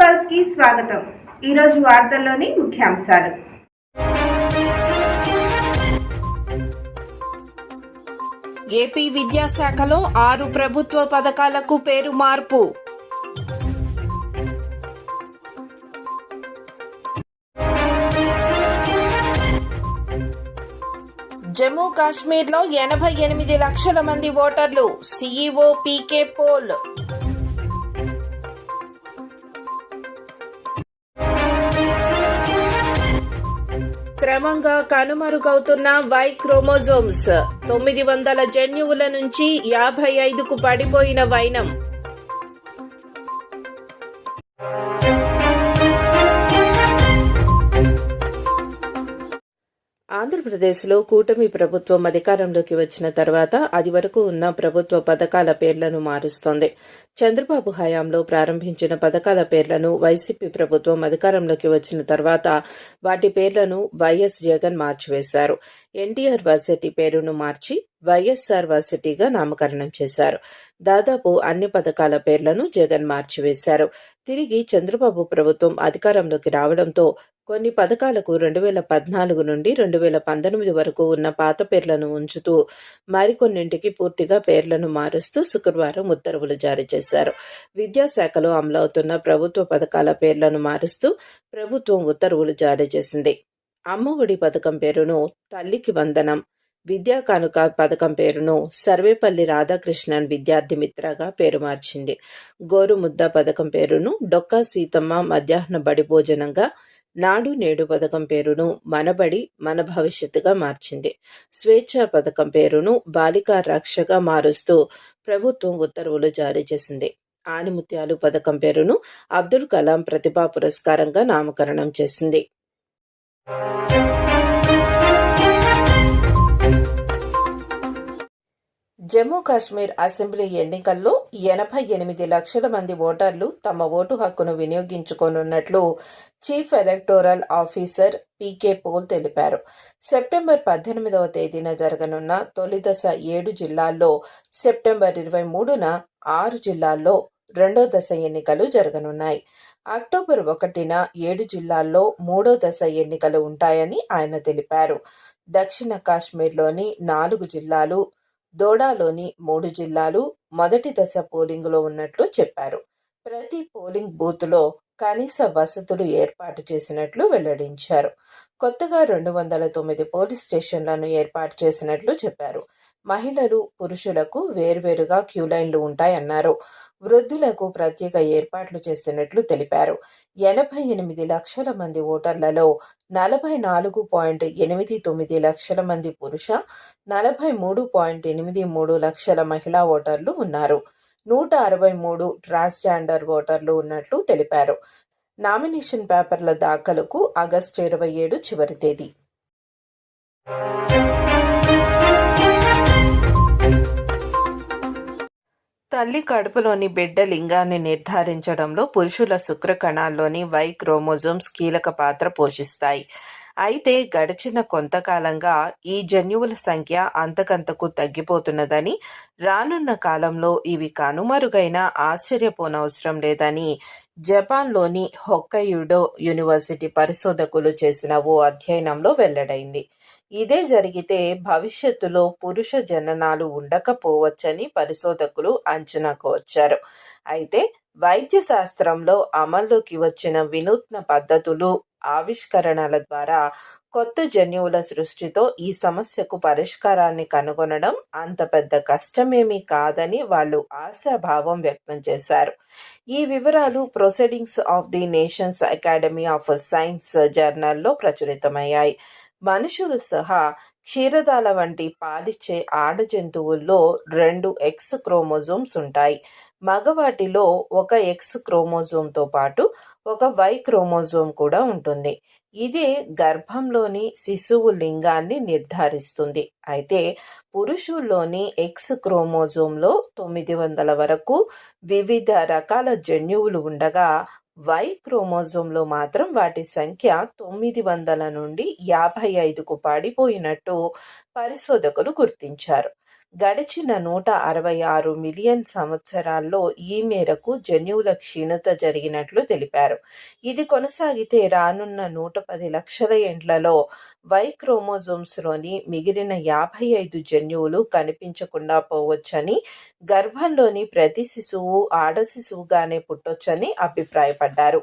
పల్స్కి స్వాగతం. ఈరోజు వార్తల్లోని ముఖ్యాంశాలు. ఏపీ విద్యాశాఖలో ఆరు ప్రభుత్వ పథకాలకు పేరు మార్పు. జమ్మూ కాశ్మీర్లో ఎనభై ఎనిమిది లక్షల మంది ఓటర్లు సీఈఓ పీకే పోల్. క్రమంగా కనుమరుగవుతున్న వై క్రోమోజోమ్స్. తొమ్మిది వందల జన్యువుల నుంచి యాభై ఐదుకు పడిపోయిన వైనం. ఆంధ్రప్రదేశ్లో కూటమి ప్రభుత్వం అధికారంలోకి వచ్చిన తర్వాత అది వరకు ఉన్న ప్రభుత్వ పథకాల పేర్లను మారుస్తోంది. చంద్రబాబు హయాంలో ప్రారంభించిన పథకాల పేర్లను వైసీపీ ప్రభుత్వం అధికారంలోకి వచ్చిన తర్వాత వాటి పేర్లను వైఎస్ జగన్ మార్చివేశారు. ఎన్టీఆర్ వర్సిటీ పేరును మార్చి వైఎస్ఆర్ వర్సిటీగా నామకరణం చేశారు. దాదాపు అన్ని పథకాల పేర్లను జగన్ మార్చివేశారు. తిరిగి చంద్రబాబు ప్రభుత్వం అధికారంలోకి రావడంతో కొన్ని పథకాలకు రెండు వేల పద్నాలుగు నుండి రెండు వేల పంతొమ్మిది వరకు ఉన్న పాత పేర్లను ఉంచుతూ మరికొన్నింటికి పూర్తిగా పేర్లను మారుస్తూ శుక్రవారం ఉత్తర్వులు జారీ చేశారు. విద్యాశాఖలో అమలవుతున్న ప్రభుత్వ పథకాల పేర్లను మారుస్తూ ప్రభుత్వం ఉత్తర్వులు జారీ చేసింది. అమ్మఒడి పథకం పేరును తల్లికి వందనం విద్యా కానుక పథకం పేరును సర్వేపల్లి రాధాకృష్ణన్ విద్యార్థి మిత్రగా పేరు మార్చింది. గోరుముద్ద పథకం పేరును డొక్కా సీతమ్మ మధ్యాహ్న బడి భోజనంగా నాడు నేడు పథకం పేరును మనబడి మన భవిష్యత్తుగా మార్చింది. స్వేచ్ఛ పథకం పేరును బాలికా రక్షగా మారుస్తూ ప్రభుత్వం ఉత్తర్వులు జారీ చేసింది. ఆణిముత్యాలు పథకం పేరును అబ్దుల్ కలాం ప్రతిభా పురస్కారంగా నామకరణం చేసింది. జమ్మూ కాశ్మీర్ అసెంబ్లీ ఎన్నికల్లో ఎనభై ఎనిమిది లక్షల మంది ఓటర్లు తమ ఓటు హక్కును వినియోగించుకోనున్నట్లు chief electoral officer PK Pole తెలిపారు. సెప్టెంబర్ పద్దెనిమిదవ తేదీన జరగనున్న తొలి దశ ఏడు జిల్లాల్లో సెప్టెంబర్ ఇరవై మూడున ఆరు జిల్లాల్లో రెండో దశ ఎన్నికలు జరగనున్నాయి. అక్టోబర్ ఒకటిన ఏడు జిల్లాల్లో మూడో దశ ఎన్నికలు ఉంటాయని ఆయన తెలిపారు. దక్షిణ కాశ్మీర్లోని నాలుగు జిల్లాలు దోడాలోని మూడు జిల్లాలు మొదటి దశ పోలింగులో ఉన్నట్లు చెప్పారు. ప్రతి పోలింగ్ బూత్లో కనీస వసతులు ఏర్పాటు చేసినట్లు వెల్లడించారు. కొత్తగా రెండు వందల తొమ్మిది పోలీస్ స్టేషన్లను ఏర్పాటు చేసినట్లు చెప్పారు. మహిళలు పురుషులకు వేర్వేరుగా క్యూలైన్లు ఉంటాయన్నారు వృద్ధులకు ప్రత్యేక ఏర్పాట్లు చేసినట్లు తెలిపారు. ఎనభై ఎనిమిది లక్షల మంది ఓటర్లలో నలభై నాలుగు పాయింట్ ఎనిమిది తొమ్మిది లక్షల మంది పురుష నలభై మూడు పాయింట్ ఎనిమిది మూడు లక్షల మహిళా ఓటర్లు ఉన్నారు. నూట అరవై మూడు ట్రాన్స్జెండర్ ఓటర్లు ఉన్నట్లు తెలిపారు. నామినేషన్ పేపర్ల దాఖలకు ఆగస్టు ఇరవై ఏడు చివరి తేదీ. తల్లి కడుపులోని బిడ్డ లింగాన్ని నిర్ధారించడంలో పురుషుల శుక్ర కణాల్లోని వై క్రోమోజోమ్స్ కీలక పాత్ర పోషిస్తాయి. అయితే గడిచిన కొంతకాలంగా ఈ జన్యువుల సంఖ్య అంతకంతకు తగ్గిపోతున్నదని రానున్న కాలంలో ఇవి కనుమరుగైన ఆశ్చర్యపోనవసరం లేదని జపాన్లోని హొక్కయుడో యూనివర్సిటీ పరిశోధకులు చేసిన ఓ అధ్యయనంలో వెల్లడైంది. ఇదే జరిగితే భవిష్యత్తులో పురుష జననాలు ఉండకపోవచ్చని పరిశోధకులు అంచనాకు వచ్చారు. అయితే వైద్య శాస్త్రంలో అమల్లోకి వచ్చిన వినూత్న పద్ధతులు ఆవిష్కరణల ద్వారా కొత్త జన్యువుల సృష్టితో ఈ సమస్యకు పరిష్కారాన్ని కనుగొనడం అంత పెద్ద కష్టమేమీ కాదని వాళ్ళు ఆశాభావం వ్యక్తం చేశారు. ఈ వివరాలు proceedings of the nations academy of science జర్నల్లో ప్రచురితమయ్యాయి. మనుషులు సహా క్షీరదాల వంటి పాలిచ్చే ఆడ జంతువుల్లో రెండు ఎక్స్ క్రోమోజోమ్స్ ఉంటాయి. మగవాటిలో ఒక ఎక్స్ క్రోమోజోమ్తో పాటు ఒక వై క్రోమోజోమ్ కూడా ఉంటుంది. ఇదే గర్భంలోని శిశువు లింగాన్ని నిర్ధారిస్తుంది. అయితే పురుషుల్లోని ఎక్స్ క్రోమోజోమ్లో తొమ్మిది వందల వరకు వివిధ రకాల జన్యువులు ఉండగా వై క్రోమోజోమ్లో మాత్రం వాటి సంఖ్య తొమ్మిది వందల నుండి యాభై ఐదుకు పడిపోయినట్టు పరిశోధకులు గుర్తించారు. గడిచిన నూట అరవై ఆరు మిలియన్ సంవత్సరాల్లో ఈ మేరకు జన్యువుల క్షీణత జరిగినట్లు తెలిపారు. ఇది కొనసాగితే రానున్న నూట పది లక్షల ఏండ్లలో వై క్రోమోజోమ్స్లోని మిగిలిన యాభై ఐదు జన్యువులు కనిపించకుండా పోవచ్చని గర్భంలోని ప్రతి శిశువు ఆడ శిశువుగానే పుట్టొచ్చని అభిప్రాయపడ్డారు.